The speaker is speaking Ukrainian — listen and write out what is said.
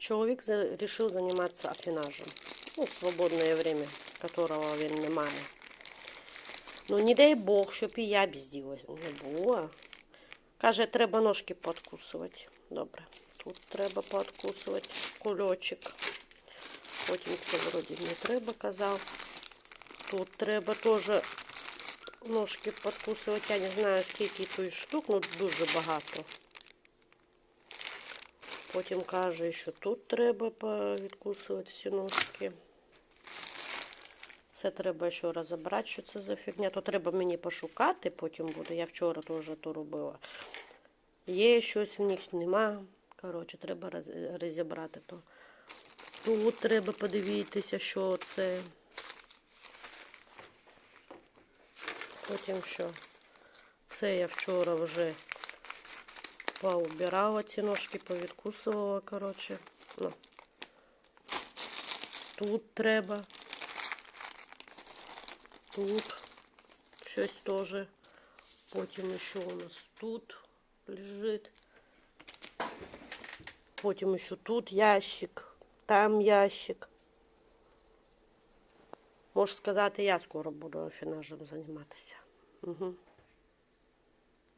Чоловік вирішив займатися афінажем. Ну, в свободне время, которого він не має. Ну, не дай Бог, щоб і я без діла не була. Каже, треба ножки подкусувати. Добре. Тут треба подкусувати кульочок. Потім це вроді не треба, казав. Тут треба теж ножки подкусувати. Я не знаю, скільки тут штук, ну дуже багато. Потім каже, що тут треба відкусувати всі ножки. Це треба ще розібрати, що це за фігня. То треба мені пошукати, потім буде. Я вчора теж то робила. Є щось в них нема. Коротше, треба розібрати то. Тут треба подивитися, що це. Потім що. Це я вчора вже поубирала ці ножки, повідкусувала, коротше. Ну. Тут треба. Тут щось теж. Потім ще у нас тут лежить. Потім ще тут ящик, там ящик. Можу сказати, я скоро буду афінажем займатися. Угу.